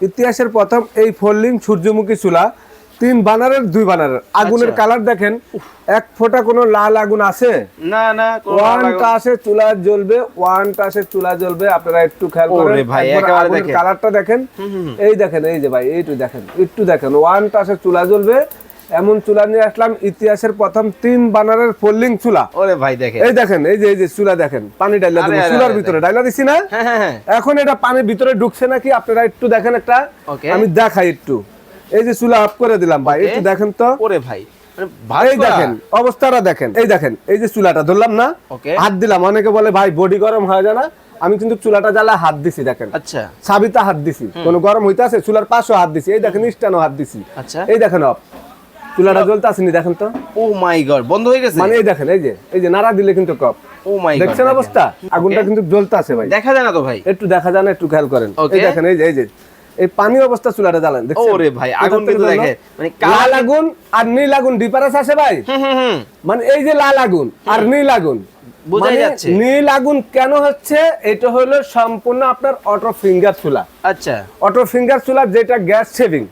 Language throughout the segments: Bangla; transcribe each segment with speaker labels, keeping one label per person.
Speaker 1: ইতিহাসের প্রথম এই ফোল্ডিং সূর্যমুখী চুলা। তিন বানারের দুই বানারের। আগুনের
Speaker 2: আচ্ছা।
Speaker 1: কালার দেখেন। এক ফোঁটা কোনো লাল আগুন আছে?
Speaker 2: না না ওয়ানটা
Speaker 1: ওয়ান টাসে চুলা জ্বলবে ওয়ানটা টাসে চুলা জ্বলবে আপনারা একটু খেয়াল
Speaker 2: ওরে
Speaker 1: করেন।
Speaker 2: ভাই,
Speaker 1: একবার
Speaker 2: দেখেন।
Speaker 1: কালারটা দেখেন। এই দেখেন এই যে ভাই এইটু দেখেন একটু দেখেন। ওয়ানটা টাসে চুলা জ্বলবে এমন চুলা নিয়ে আসলাম ইতিহাসের প্রথম তিন বানারের ফোল্ডিং চুলা।
Speaker 2: ওরে ভাই দেখে
Speaker 1: এই দেখেন এই যে এই যে চুলা দেখেন পানি ডাইলা দেবো চুলার ভিতরে ডাইলা দিছি না?
Speaker 2: হ্যাঁ হ্যাঁ হ্যাঁ।
Speaker 1: এখন এটা পানির ভিতরে ঢুকছে নাকি? আপনারা একটু দেখেন একটা. আমি দেখাই একটু। এই যে চুলা অফ করে দিলাম ভাই একটু দেখেন তো।
Speaker 2: ওরে ভাই মানে
Speaker 1: এই দেখেন অবস্থাটা দেখেন এই দেখেন এই যে চুলাটা ধরলাম না? হাত দিলাম অনেকে বলে ভাই বডি গরম হয়ে যায় না। আমি কিন্তু চুলাটা জ্বালা হাত দিছি দেখেন।
Speaker 2: আচ্ছা।
Speaker 1: সাবিতা হাত দিছি। কোনো গরম হইতে আছে চুলার পাশে হাত দিছি। এই দেখেন স্ট্যান্ডও হাত দিছি।
Speaker 2: আচ্ছা।
Speaker 1: এই দেখেন অফ। চুলাটা জ্বলতে আসেনি দেখেন তো।
Speaker 2: ও মাই গড বন্ধ হয়ে গেছে?
Speaker 1: মানে এই দেখেন এই যে এই যে নাড়া দিলে কিন্তু কপ।
Speaker 2: ও মাই গড
Speaker 1: দেখছেন অবস্থা? আগুনটা কিন্তু জ্বলতে আছে ভাই।
Speaker 2: দেখা যায় না তো ভাই।
Speaker 1: একটু দেখা যায় না একটু খেয়াল করেন। এই দেখেন এই যে এই যে এই পানি অবস্থা চুলাটা জ্বালেন দেখছেন?
Speaker 2: ওরে ভাই, আগুন কিন্তু দেখে, মানে
Speaker 1: কাল আগুন আর নীল আগুন ডিফারেন্স আছে ভাই।
Speaker 2: হুম হুম।
Speaker 1: মানে এই যে লাল আগুন আর নীল আগুন
Speaker 2: বোঝাই
Speaker 1: মানে
Speaker 2: যাচ্ছে।
Speaker 1: নীল আগুন কেন হচ্ছে? এটা হলো সম্পূর্ণ আপনার অটো ফিঙ্গার চুলা।
Speaker 2: আচ্ছা।
Speaker 1: অটো ফিঙ্গার চুলা যেটা গ্যাস সেভিং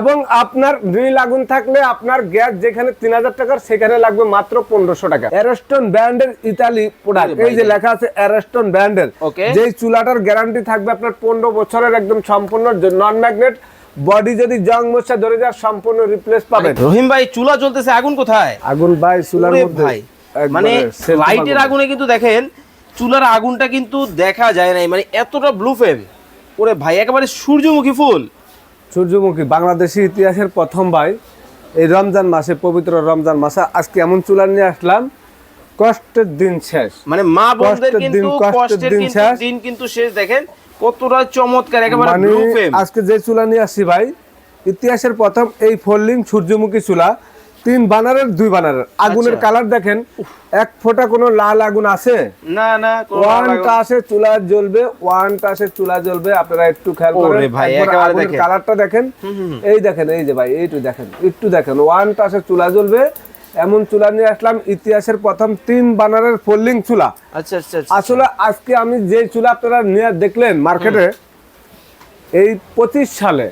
Speaker 1: এবং আপনার নীল আগুন থাকলে আপনার গ্যাস যেখানে তিন হাজার টাকার সেখানে লাগবে মাত্র পনেরোশো টাকা। অ্যারস্টন ব্র্যান্ডের ইতালি প্রোডাক্ট এই যে লেখা আছে অ্যারস্টন ব্র্যান্ডের. যেই চুলাটার গ্যারান্টি থাকবে আপনার পনেরো বছরের একদম সম্পূর্ণ নন ম্যাগনেট বডি যদি জং মশা ধরে যায় সম্পূর্ণ রিপ্লেস পাবেন।
Speaker 2: রহিম ভাই চুলা জ্বলতেছে আগুন কোথায়?
Speaker 1: আগুন ভাই চুলার মধ্যে
Speaker 2: মানে লাইটের
Speaker 1: আগুনে
Speaker 2: কিন্তু দেখেন চুলার আগুনটা কিন্তু দেখা যায় নাই মানে এতটা ব্লু ফ্লেম ওরে ভাই একেবারে সূর্যমুখী ফুল।
Speaker 1: সূর্যমুখী বাংলাদেশি ইতিহাসের প্রথম ভাই। এই রমজান মাসে পবিত্র রমজান মাসে আজকে এমন চুলা নিয়ে আসলাম কষ্টের দিন শেষ।
Speaker 2: মানে মা বোনদের কিন্তু
Speaker 1: কষ্টের
Speaker 2: কষ্টের
Speaker 1: দিন শেষ।
Speaker 2: দিন কিন্তু শেষ দেখেন। কতটা চমৎকার একেবারে
Speaker 1: মানে
Speaker 2: ব্লু
Speaker 1: আজকে যে চুলা নিয়ে আসছি ভাই ইতিহাসের প্রথম এই ফোল্ডিং সূর্যমুখী চুলা তিন বানারের দুই বানারের। আগুনের
Speaker 2: আচ্ছা।
Speaker 1: কালার দেখেন এক ফোঁটা কোনো লাল আগুন আছে?
Speaker 2: না না কোনো
Speaker 1: ওয়ান টাসে চুলা জ্বলবে ওয়ান টাসে চুলা জ্বলবে আপনারা একটু খেয়াল করেন।
Speaker 2: ভাই।
Speaker 1: কালারটা দেখেন। এই দেখেন এই যে ভাই এইটু দেখেন একটু দেখেন ওয়ান টাসে চুলা জ্বলবে এমন চুলা নিয়ে আসলাম ইতিহাসের প্রথম তিন বানারের ফোল্ডিং চুলা।
Speaker 2: আচ্ছা আচ্ছা আচ্ছা
Speaker 1: আসলে আজকে আমি যে চুলা আপনারা নিয়ে দেখলেন মার্কেটে এই পঁচিশ সালে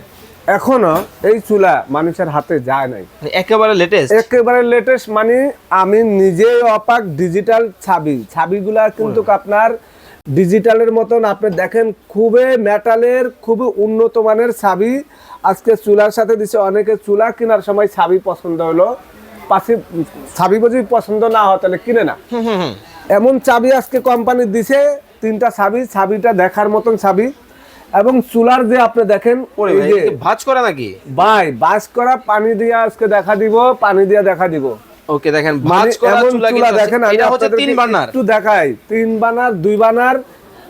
Speaker 1: এখনও এই চুলা মানুষের হাতে যায় নাই।
Speaker 2: মানে একেবারে লেটেস্ট
Speaker 1: একেবারে লেটেস্ট মানে আমি নিজেই অপাক ডিজিটাল ছাবি। ছাবিগুলা কিন্তু আপনার ডিজিটালের মতন আপনি দেখেন খুবই মেটালের খুবই উন্নত মানের ছাবি। আজকে চুলার সাথে দিছে অনেকে চুলা কেনার সময় ছাবি পছন্দ হলো। পাশে ছাবি যদি পছন্দ না হয় তাহলে কিনে না। এমন চাবি আজকে কোম্পানি দিছে তিনটা চাবি চাবিটা দেখার মতন চাবি। এবং চুলার যে আপনি দেখেন
Speaker 2: এটা করা নাকি?
Speaker 1: ভাই বাস করা পানি দিয়ে আজকে দেখা দিব পানি দিয়ে দেখা দিব।
Speaker 2: ওকে দেখেন
Speaker 1: মানে
Speaker 2: ভাঁজ করা চুলা
Speaker 1: দেখেন
Speaker 2: এটা হচ্ছে তিন বার্নার
Speaker 1: একটু দেখাই। তিন বানার দুই বানার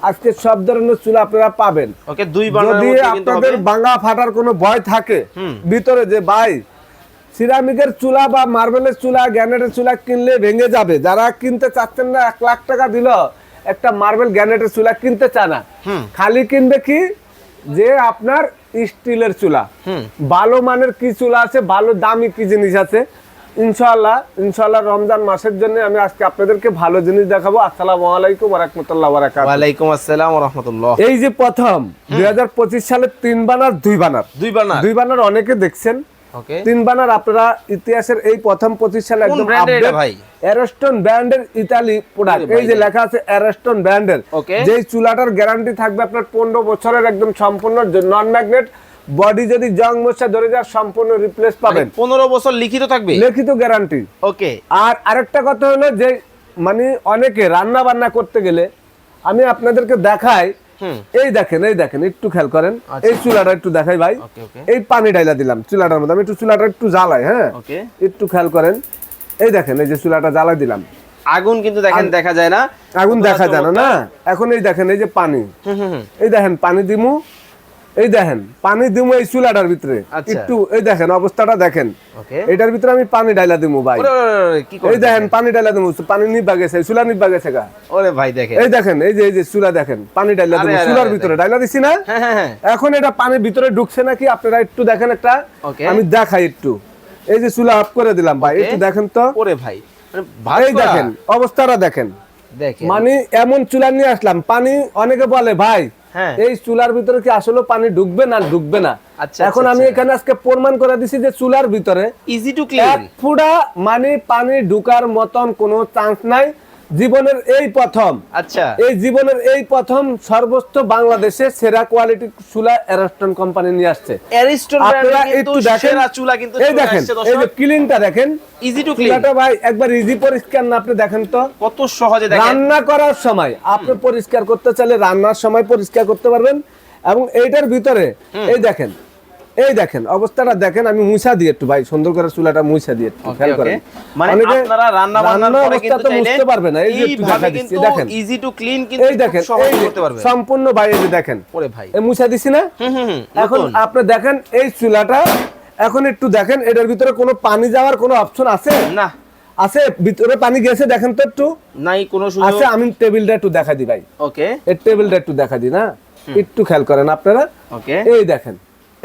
Speaker 1: আজকে সব ধরনের চুলা আপনারা পাবেন।
Speaker 2: ওকে দুই বার্নার
Speaker 1: যদি আপনাদের বাঙ্গা ফাটার কোনো ভয় থাকে ভিতরে যে ভাই সিরামিকের চুলা বা মার্বেলের চুলা গ্যানেটের চুলা কিনলে ভেঙে যাবে। যারা কিনতে চাচ্ছেন না এক লাখ টাকা দিল একটা মার্বেল গ্যানেটের চুলা কিনতে চায় না। খালি কিনবে কি? যে আপনার স্টিলের চুলা। ভালো মানের কি চুলা আছে ভালো দামি কি জিনিস আছে? ইনশাআল্লাহ ইনশাআল্লাহ রমজান মাসের জন্য আমি আজকে আপনাদেরকে ভালো জিনিস দেখাবো। আসসালামু আলাইকুম রাহমাতুল্লাহি বারাকাতুহু
Speaker 2: ওয়ালাইকুম আসসালাম ওয়া রাহমাতুল্লাহ
Speaker 1: এই যে প্রথম দুই হাজার পঁচিশ সালে তিন বানার দুই বানার।
Speaker 2: দুই বার্নার
Speaker 1: দুই বানার অনেকে দেখছেন। তিন বানার আপনারা ইতিহাসের এই প্রথম সালে একদম
Speaker 2: ভাই?
Speaker 1: অ্যারস্টন ব্র্যান্ডের ইতালি প্রোডাক্ট এই যে লেখা আছে অ্যারস্টন ব্র্যান্ডের. যেই চুলাটার গ্যারান্টি থাকবে আপনার পনেরো বছরের একদম সম্পূর্ণ নন ম্যাগনেট বডি যদি জং মশা ধরে যায় সম্পূর্ণ রিপ্লেস পাবেন।
Speaker 2: পনেরো বছর লিখিত থাকবে?
Speaker 1: লিখিত গ্যারান্টি
Speaker 2: ওকে
Speaker 1: আর আরেকটা কথা হলো যে মানে অনেকে রান্না বান্না করতে গেলে আমি আপনাদেরকে দেখাই। এই দেখেন এই দেখেন একটু খেয়াল করেন।
Speaker 2: আচ্ছা।
Speaker 1: এই চুলাটা একটু দেখাই ভাই। এই পানি ডাইলা দিলাম চুলাটার মধ্যে। আমি একটু চুলাটা একটু জ্বালাই হ্যাঁ? একটু খেয়াল করেন। এই দেখেন এই যে চুলাটা জ্বালাই দিলাম।
Speaker 2: আগুন কিন্তু দেখেন দেখা যায় না।
Speaker 1: আগুন দেখা যায় না না? এখন এই দেখেন এই যে পানি। এই দেখেন পানি দিমু। এই দেখেন পানি দিমু এই চুলাটার ভিতরে।
Speaker 2: আচ্ছা।
Speaker 1: একটু এই দেখেন অবস্থাটা দেখেন। এটার ভিতরে আমি পানি ডাইলা দিমু ভাই। এই দেখেন পানি ডাইলা দিমু পানি নিবা গেছে চুলা নিবা গেছে গা।
Speaker 2: ওরে ভাই দেখেন।
Speaker 1: এই দেখেন এই যে এই যে চুলা দেখেন পানি ডাইলা
Speaker 2: আরে,
Speaker 1: চুলার ভিতরে। ডাইলা দিছি না?
Speaker 2: হ্যাঁ হ্যাঁ হ্যাঁ।
Speaker 1: এখন এটা পানির ভিতরে ঢুকছে নাকি? আপনারা একটু দেখেন একটা। আমি দেখাই একটু। এই যে চুলা অফ করে দিলাম ভাই একটু দেখেন তো।
Speaker 2: ওরে ভাই মানে ভাঁজ
Speaker 1: এই দেখেন অবস্থাটা দেখেন।
Speaker 2: দেখেন।
Speaker 1: মানে এমন চুলা নিয়ে আসলাম পানি অনেকে বলে ভাই। এই চুলার ভিতরে কি আসলে পানি ঢুকবে না ঢুকবে না?
Speaker 2: আচ্ছা,
Speaker 1: এখন
Speaker 2: আচ্ছা,
Speaker 1: আমি
Speaker 2: আচ্ছা।
Speaker 1: এখানে আজকে প্রমাণ করে দিছি যে চুলার ভিতরে
Speaker 2: ইজি টু ক্লিন
Speaker 1: ফুটা মানে পানি ঢুকার মতন কোনো চান্স নাই। জীবনের এই প্রথম।
Speaker 2: আচ্ছা।
Speaker 1: এই জীবনের এই প্রথম সর্বোচ্চ বাংলাদেশে সেরা কোয়ালিটি চুলা এরাস্টন কোম্পানি নিয়ে আসছে।
Speaker 2: অ্যারিস্টন
Speaker 1: আপনারা একটু দেখেন।
Speaker 2: সেরা চুলা কিন্তু
Speaker 1: এই দেখেন এই যে ক্লিনটা দেখেন।
Speaker 2: ইজি টু ক্লিন
Speaker 1: ভাই একবার ইজি পরিষ্কার না আপনি দেখেন তো।
Speaker 2: কত সহজে দেখেন।
Speaker 1: রান্না করার সময় আপনি পরিষ্কার করতে চাইলে রান্নার সময় পরিষ্কার করতে পারবেন। এবং এইটার ভিতরে এই দেখেন এই দেখেন অবস্থাটা দেখেন আমি মুছা দিয়ে একটু ভাই সুন্দর করে চুলাটা মুছা দিয়ে একটু খেয়াল করেন।
Speaker 2: মানে আপনারা রান্না বান্নার পরে কিন্তু চাইলে
Speaker 1: বুঝতে পারবে না এই যে একটু দেখা দিচ্ছি দেখেন।
Speaker 2: ইজি টু ক্লিন কিন্তু
Speaker 1: এই দেখেন এই
Speaker 2: করতে পারবেন
Speaker 1: সম্পূর্ণ ভাই এই যে দেখেন।
Speaker 2: ওরে ভাই।
Speaker 1: এই মুছা দিছি না?
Speaker 2: হুম হুম হুম,
Speaker 1: এখন আপনি দেখেন এই চুলাটা এখন একটু দেখেন এটার ভিতরে কোনো পানি যাওয়ার কোনো অপশন আছে?
Speaker 2: না।
Speaker 1: আছে ভিতরে পানি গেছে দেখেন তো একটু।
Speaker 2: নাই কোনো সুযোগ।
Speaker 1: আছে আমি টেবিলটা একটু দেখা দিই ভাই।
Speaker 2: ওকে
Speaker 1: এই টেবিলটা একটু দেখা দিই না? একটু খেয়াল করেন আপনারা।
Speaker 2: ওকে
Speaker 1: এই দেখেন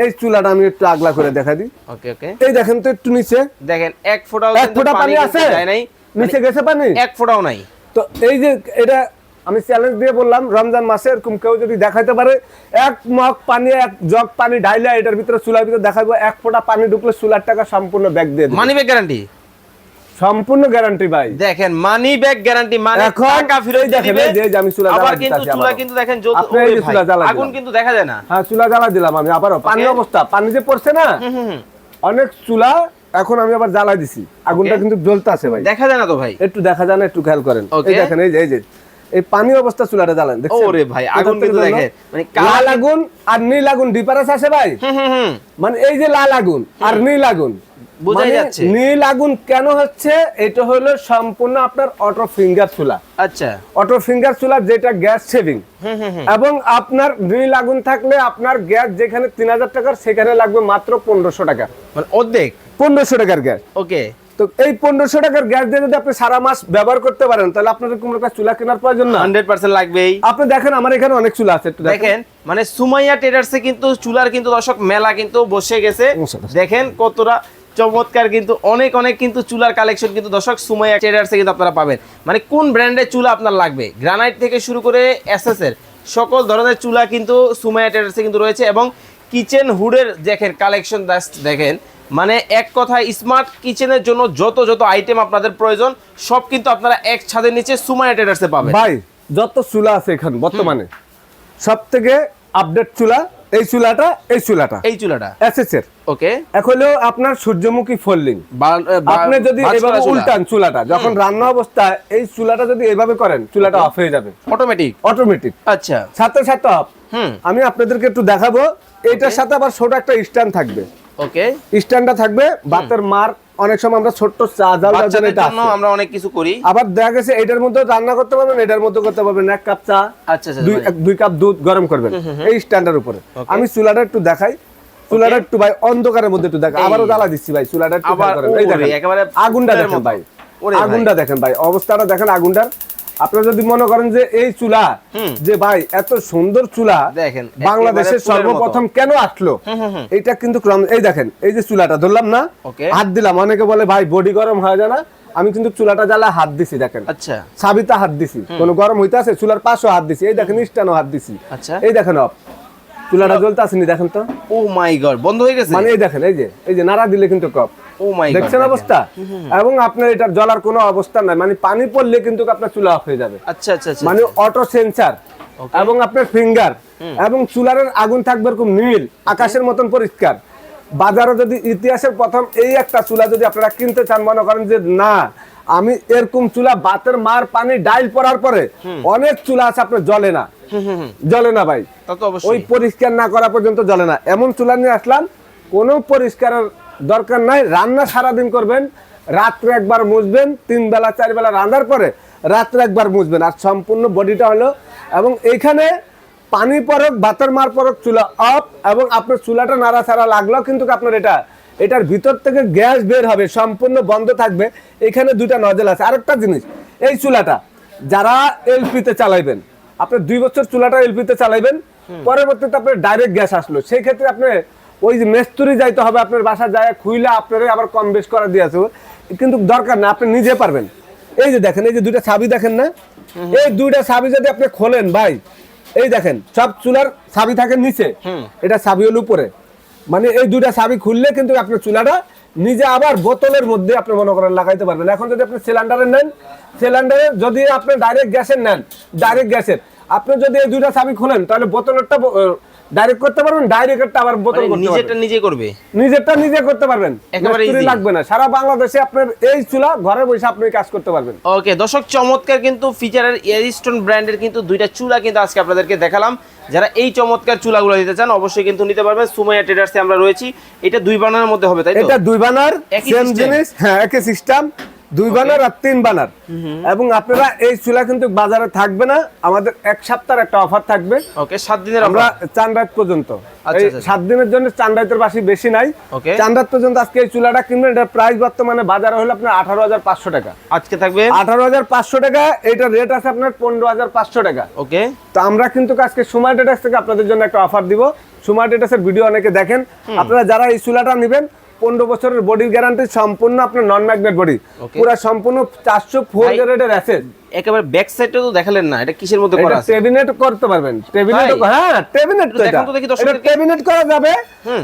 Speaker 1: এই চুলাটা আমি একটু আগলা করে দেখা দিই।
Speaker 2: ওকে ওকে
Speaker 1: এই দেখেন তো একটু নিচে।
Speaker 2: দেখেন এক ফোঁটাও
Speaker 1: এক ফোঁটা পানি আছে?
Speaker 2: নাই। মানে
Speaker 1: নিচে গেছে পানি?
Speaker 2: এক ফোঁটাও নাই।
Speaker 1: তো এই যে এটা আমি চ্যালেঞ্জ দিয়ে বললাম রমজান মাসে এরকম কেউ যদি দেখাইতে পারে এক মগ পানি এক জগ পানি ঢাইলে এটার ভিতরে চুলার ভিতরে দেখাবো এক ফোঁটা পানি ঢুকলে চুলার টাকা সম্পূর্ণ ব্যাগ দিয়ে দেবে।
Speaker 2: মানি ব্যাগ গ্যারান্টি
Speaker 1: সম্পূর্ণ গ্যারান্টি ভাই।
Speaker 2: দেখেন মানি ব্যাগ গ্যারান্টি মানে টাকা ফেরত
Speaker 1: দেখেন, এই যে- আমি চুলা
Speaker 2: আবার
Speaker 1: জ্বালা
Speaker 2: কিন্তু চুলা কিন্তু দেখেন জ্বলতে-
Speaker 1: আপনি এই চুলা জ্বালা
Speaker 2: আগুন। কিন্তু দেখা যায় না।
Speaker 1: হ্যাঁ চুলা জ্বালা দিলাম আমি আবারও পানি অবস্থা পানি যে পড়ছে না। অনেক চুলা এখন আমি আবার জ্বালা দিছি। আগুনটা কিন্তু জ্বলতে আছে ভাই।
Speaker 2: দেখা যায় না তো ভাই?
Speaker 1: একটু দেখা যায় না একটু খেয়াল করেন। এই দেখেন এই যে এই যে এই পানি অবস্থা চুলাটা জ্বালান দেখছেন?
Speaker 2: ওরে ভাই, আগুন কিন্তু? দেখেন, মানে
Speaker 1: লাল আগুন আর নীল আগুন ডিফারেন্স আছে ভাই?
Speaker 2: হুম, হুম।
Speaker 1: মানে এই যে লাল আগুন আর নীল আগুন
Speaker 2: বোঝাই
Speaker 1: মানে
Speaker 2: যাচ্ছে।
Speaker 1: নীল আগুন কেন হচ্ছে? এটা হলো সম্পূর্ণ আপনার অটো ফিঙ্গার চুলা।
Speaker 2: আচ্ছা।
Speaker 1: অটো ফিঙ্গার চুলা যেটা গ্যাস সেভিং। এবং আপনার নীল আগুন থাকলে আপনার গ্যাস যেখানে তিন হাজার টাকার সেখানে লাগবে মাত্র পনেরোশো টাকা।
Speaker 2: মানে অর্ধেক?
Speaker 1: পনেরোশো টাকার গ্যাস
Speaker 2: ওকে।
Speaker 1: তো এই পনেরোশো টাকার গ্যাস দিয়ে যদি আপনি সারা মাস ব্যবহার করতে পারেন তাহলে আপনাদের কোনো একটা চুলা কেনার প্রয়োজন না।
Speaker 2: হান্ড্রেড পার্সেন্ট লাগবেই।
Speaker 1: আপনি দেখেন আমার এখানে অনেক চুলা আছে দেখেন।
Speaker 2: মানে সুমাইয়া ট্রেডার্সে কিন্তু চুলার কিন্তু দর্শক মেলা কিন্তু বসে গেছে। দেখেন কতটা চমৎকার কিন্তু অনেক অনেক কিন্তু চুলার কালেকশন কিন্তু দর্শক সুমাইয়া ট্রেডার্সে কিন্তু আপনারা পাবেন। মানে কোন ব্র্যান্ডের চুলা আপনার লাগবে? গ্রানাইট থেকে শুরু করে এসএস এর সকল ধরনের চুলা কিন্তু সুমাইয়া ট্রেডার্সে কিন্তু রয়েছে এবং কিচেন হুডের দেখেন কালেকশন দেখেন মানে এক কথায় স্মার্ট কিচেনের জন্য যত যত আইটেম আপনাদের প্রয়োজন সব কিন্তু আপনারা এক ছাদের নিচে সুমাইয়া ট্রেডার্সে পাবেন।
Speaker 1: ভাই যত চুলা আছে এখানে বর্তমানে সব থেকে আপডেট চুলা এই চুলাটা এই চুলাটা।
Speaker 2: এই চুলাটা।
Speaker 1: এসএস এর।
Speaker 2: ওকে
Speaker 1: এখন হলো আপনার সূর্যমুখী ফোল্ডিং আপনি যদি এভাবে উল্টান চুলাটা যখন রান্না অবস্থায় এই চুলাটা যদি এভাবে করেন চুলাটা অফ হয়ে যাবে।
Speaker 2: অটোমেটিক
Speaker 1: অটোমেটিক
Speaker 2: আচ্ছা।
Speaker 1: সাথে সাথে অফ
Speaker 2: হুম।
Speaker 1: আমি আপনাদেরকে একটু দেখাবো। এটার সাথে আবার ছোট একটা স্ট্যান্ড থাকবে।
Speaker 2: ওকে
Speaker 1: স্ট্যান্ডটা থাকবে বাতের মার অনেক সময় আমরা ছোট্ট চা জাল জন্য।
Speaker 2: আমরা অনেক কিছু করি।
Speaker 1: আবার দেখা গেছে এটার মধ্যে রান্না করতে পারবেন এটার মধ্যে করতে পারবেন। এক কাপ চা
Speaker 2: আচ্ছা আচ্ছা
Speaker 1: দুই কাপ দুধ গরম করবেন এই স্ট্যান্ডের উপরে। আমি চুলাটা একটু দেখাই। চুলাটা একটু ভাই অন্ধকারের মধ্যে একটু
Speaker 2: এই।
Speaker 1: আবারও জ্বালা দিচ্ছি ভাই চুলাটা একটু আগুনটা দেখেন ভাই। আগুনটা দেখেন ভাই অবস্থাটা দেখেন আগুনটার। আপনারা যদি মনে করেন যে এই চুলা যে ভাই এত সুন্দর চুলা
Speaker 2: দেখেন,
Speaker 1: বাংলাদেশের সর্বপ্রথম কেন আসলো। এটা কিন্তু এই দেখেন এই যে চুলাটা ধরলাম না হাত দিলাম। অনেকে বলে ভাই বডি গরম হয় যায় না। আমি কিন্তু চুলাটা জ্বালা হাত দিছি দেখেন।
Speaker 2: আচ্ছা।
Speaker 1: সাবিতা হাত দিছি। কোন গরম হইতে আছে চুলার পাশে হাত দিছি। এই দেখেন ইস্টানো হাত দিছি।
Speaker 2: আচ্ছা।
Speaker 1: এই দেখেন অফ। চুলাটা জ্বলতে আসেনি দেখেন তো।
Speaker 2: ও মাই গড বন্ধ হয়ে গেছে?
Speaker 1: মানে এই দেখেন এই যে এই যে নাড়া দিলে কিন্তু কপ।
Speaker 2: ও মাই গড
Speaker 1: দেখছেন অবস্থা? এবং আপনার এটা জ্বলার কোনো অবস্থা নাই মানে পানি পড়লে কিন্তু আপনার চুলা অফ হয়ে যাবে।
Speaker 2: আচ্ছা আচ্ছা আচ্ছা
Speaker 1: মানে অটো সেন্সার এবং আপনার ফিঙ্গার এবং চুলারের আগুন থাকবে এরকম নীল আকাশের মতন পরিষ্কার। বাজারে যদি ইতিহাসের প্রথম এই একটা চুলা যদি আপনারা কিনতে চান মনে করেন যে না আমি এরকম চুলা বাতের মার পানি ডাইল পড়ার পরে অনেক চুলা আছে আপনার জ্বলে না। জ্বলে না ভাই। ওই পরিষ্কার না করা পর্যন্ত জ্বলে না। এমন চুলা নিয়ে আসলাম কোনো পরিষ্কারের দরকার নাই। রান্না সারাদিন করবেন রাত্রে একবার মুছবেন তিন বেলা চার বেলা রান্নার পরে রাত্রে একবার মুছবেন। আর সম্পূর্ণ বডিটা হলো এবং এইখানে পানি পরক বাতের মার পরক চুলা অফ এবং আপনার চুলাটা নাড়া ছাড়া লাগল কিন্তু আপনার এটা এটার ভিতর থেকে গ্যাস বের হবে সম্পূর্ণ বন্ধ থাকবে। এখানে দুইটা নজেল আছে। আরেকটা জিনিস এই চুলাটা যারা এলপিতে চালাইবেন আপনি দুই বছর চুলাটা এলপিতে চালাইবেন পরবর্তীতে আপনার ডাইরেক্ট গ্যাস আসলো। সেই ক্ষেত্রে আপনি ওই যে মেস্তুরি যাইতে হবে আপনার বাসা যায় খুইলে আপনার আবার কম বেশ করা দিয়ে আসবে কিন্তু দরকার না আপনি নিজে পারবেন। এই যে দেখেন এই যে দুইটা ছাবি দেখেন না? এই দুইটা ছাবি যদি আপনি খোলেন ভাই এই দেখেন সব চুলার চাবি থাকে নিচে। এটা চাবি হলো উপরে। মানে এই দুইটা চাবি খুললে কিন্তু আপনার চুলাটা নিজে আবার বোতলের মধ্যে আপনি মনে করেন লাগাইতে পারবেন। এখন যদি আপনি সিলিন্ডারে নেন, সিলিন্ডারে যদি আপনি ডাইরেক্ট গ্যাসের নেন ডাইরেক্ট গ্যাসের, আপনি যদি এই দুইটা চাবি খুলেন, তাহলে বোতলেরটা ডাইরেক্ট করতে পারবেন ডাইরেক্টটা আবার বোতল
Speaker 2: মানে
Speaker 1: করতে
Speaker 2: নিজেরটা নিজে করবে?
Speaker 1: নিজেরটা নিজে করতে পারবেন
Speaker 2: একেবারে easy।
Speaker 1: লাগবে না। সারা বাংলাদেশে আপনার এই চুলা ঘরে বসে আপনি কাজ করতে পারবেন।
Speaker 2: ওকে দর্শক চমৎকার কিন্তু ফিচারের এয়ারিস্টোন ব্র্যান্ডের কিন্তু দুইটা চুলা কিন্তু আজকে আপনাদেরকে দেখালাম। যারা এই চমৎকার চুলাগুলো নিতে চান অবশ্যই কিন্তু নিতে পারবেন। সুমাইয়া ট্রেডার্সে আমরা রয়েছি। এটা দুই বানার মধ্যে হবে তাই তো?
Speaker 1: এটা দুই বানার সেম জিনিস হ্যাঁ একই সিস্টেম দুই বানার আর তিন বানার। এবং আপনারা এই চুলা কিন্তু বাজারে থাকবে না আমাদের এক সপ্তাহের একটা অফার থাকবে।
Speaker 2: ওকে সাত দিনের
Speaker 1: আমরা চান রাত পর্যন্ত।
Speaker 2: আচ্ছা,
Speaker 1: এই
Speaker 2: আচ্ছা।
Speaker 1: সাত দিনের জন্য চান রাতের বাসি বেশি নাই. চান রাত পর্যন্ত আজকে এই চুলাটা কিনবেন এটার প্রাইস বর্তমানে বাজারে হলো আপনার আঠারো হাজার পাঁচশো টাকা।
Speaker 2: আজকে থাকবে?
Speaker 1: আঠারো হাজার পাঁচশো টাকা এটার রেট আছে আপনার পনেরো হাজার পাঁচশো টাকা।
Speaker 2: ওকে
Speaker 1: তো আমরা কিন্তু আজকে সুমার ডেটাস থেকে আপনাদের জন্য একটা অফার দিব। সুমার ডেটাসের ভিডিও অনেকে দেখেন। আপনারা যারা এই চুলাটা নেবেন পনেরো বছরের বডির গ্যারান্টি সম্পূর্ণ আপনার নন ম্যাগনেট বডি পুরো সম্পূর্ণ চারশো ফোর গ্রেডের অ্যাসেস
Speaker 2: একেবারে ব্যাক সাইডটা তো দেখালেন না এটা কিসের মধ্যে করা আছে?
Speaker 1: টেবিনেট করতে পারবেন। টেবিনেট হ্যাঁ টেবিনেট তো এটা। টেবিনেট করা যাবে।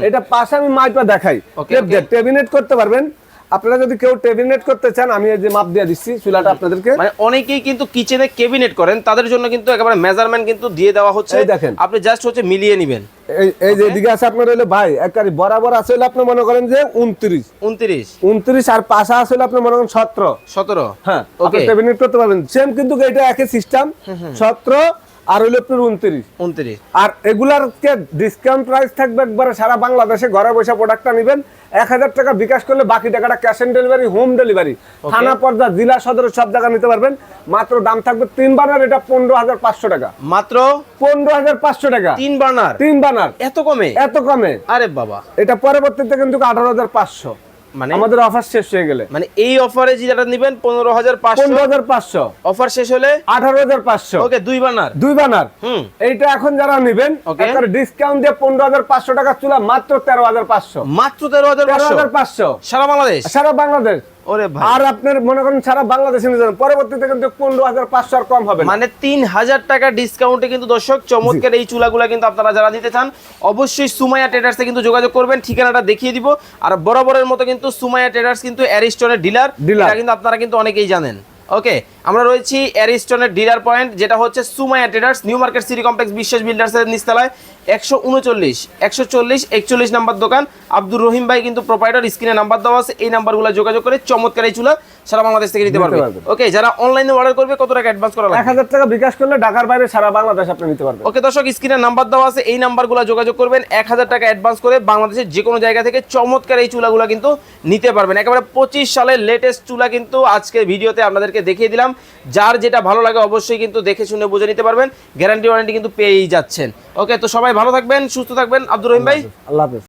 Speaker 1: এটা পাশে আমি মাইপা দেখাই. টেবিনেট করতে পারবেন। আপনারা যদি কেউ টেবিনেট করতে চান আমি এই যে মাপ দিয়ে দিচ্ছি চুলাটা আপনাদেরকে।
Speaker 2: মানে অনেকেই কিন্তু কিচেনে কেবিনেট করেন তাদের জন্য কিন্তু একেবারে মেজারমেন্ট কিন্তু দিয়ে দেওয়া হচ্ছে।
Speaker 1: এই দেখেন।
Speaker 2: আপনি জাস্ট হচ্ছে মিলিয়ে নেবেন।
Speaker 1: এই এই যে এদিকে আছে আপনার হলো ভাই একবারে বরাবর আছে হলো আপনি মনে করেন যে উনত্রিশ।
Speaker 2: উনত্রিশ।
Speaker 1: উনত্রিশ আর পাশা আছে হলো আপনি মনে করেন সতেরো।
Speaker 2: সতেরো?
Speaker 1: হ্যাঁ
Speaker 2: ওকে
Speaker 1: টেবিনেট করতে পারবেন। সেম কিন্তু এটা একই সিস্টেম সতেরো আর হইল আপনার উনত্রিশ।
Speaker 2: উনত্রিশ।
Speaker 1: আর এগুলার ডিসকাউন্ট প্রাইস থাকবে একবারে সারা বাংলাদেশে ঘরে বসে প্রোডাক্টটা নেবেন। এক হাজার টাকা বিকাশ করলে বাকি টাকাটা cash on delivery home delivery থানা পর্দা জেলা সদর সব জায়গা নিতে পারবেন। মাত্র দাম থাকবে তিন বানার এটা পনেরো হাজার পাঁচশো টাকা।
Speaker 2: মাত্র?
Speaker 1: পনেরো হাজার পাঁচশো টাকা।
Speaker 2: তিন বার্নার
Speaker 1: তিন বানার।
Speaker 2: এত কমে?
Speaker 1: এত কমে।
Speaker 2: আরে বাবা।
Speaker 1: এটা পরবর্তীতে কিন্তু আঠারো হাজার পাঁচশো।
Speaker 2: মানে
Speaker 1: আমাদের অফার শেষ হয়ে গেলে।
Speaker 2: মানে এই অফারে যেটা নেবেন পনেরো হাজার পাঁচশো।
Speaker 1: পনেরো হাজার পাঁচশো।
Speaker 2: অফার শেষ হলে
Speaker 1: আঠারো হাজার পাঁচশো।
Speaker 2: ওকে দুই বানার।
Speaker 1: দুই বানার।
Speaker 2: হুম।
Speaker 1: এইটা এখন যারা নেবেন
Speaker 2: তার
Speaker 1: ডিসকাউন্ট দিয়ে পনেরো হাজার পাঁচশো টাকা চুলা মাত্র তেরো হাজার পাঁচশো।
Speaker 2: মাত্র তেরো হাজার পাঁচশো। সারা বাংলাদেশ?
Speaker 1: সারা বাংলাদেশ। আর আপনার মনে করেন সারা বাংলাদেশে নিয়ে যাবেন। পরবর্তীতে কিন্তু পনেরো হাজার পাঁচশো আর কম হবে
Speaker 2: মানে তিন হাজার টাকা ডিসকাউন্টে কিন্তু দর্শক চমৎকার এই চুলাগুলা কিন্তু আপনারা যারা নিতে চান অবশ্যই সুমাইয়া ট্রেডার্সে কিন্তু যোগাযোগ করবেন ঠিকানাটা দেখিয়ে দিব। আর বরাবরের মতো কিন্তু সুমাইয়া ট্রেডার্স কিন্তু অ্যারিস্টনের ডিলার। এটা কিন্তু আপনারা কিন্তু অনেকেই জানেন। ওকে আমরা রয়েছি অ্যারিস্টনের ডিলার পয়েন্ট যেটা হচ্ছে Sumaiya traders new market city complex Biswas বিল্ডার্সের নিচতলায়। একশো উনচল্লিশ একশো চল্লিশ একচল্লিশ নাম্বার দোকান। আব্দুর রহিম ভাই কিন্তু প্রোপাইটার স্ক্রিনে নাম্বার দেওয়া আছে এই নাম্বারগুলো যোগাযোগ করে চমৎকার এই চুলা সারা বাংলাদেশ থেকে নিতে পারবে। ওকে যারা অনলাইনে অর্ডার করবে কত টাকা অ্যাডভান্স করা
Speaker 1: এক হাজার টাকা বিকাশ করলে ঢাকার বাইরে সারা বাংলাদেশ আপনি নিতে পারবেন।
Speaker 2: ওকে দর্শক স্ক্রিনে নাম্বার দেওয়া আছে এই নাম্বারগুলো যোগাযোগ করবেন এক হাজার টাকা অ্যাডভান্স করে বাংলাদেশের যে কোনো জায়গা থেকে চমৎকার এই চুলাগুলো কিন্তু নিতে পারবেন। একেবারে পঁচিশ সালের লেটেস্ট চুলা কিন্তু আজকে ভিডিওতে আপনাদেরকে দেখিয়ে দিলাম। যার যেটা ভালো লাগে অবশ্যই কিন্তু দেখে শুনে বুঝে নিতে পারবেন। গ্যারান্টি ওয়ারেন্টি কিন্তু পেয়েই যাচ্ছেন। ওকে তো সবাই ভালো থাকবেন সুস্থ থাকবেন। আব্দুর রহিম ভাই।
Speaker 1: আল্লাহ হাফেজ।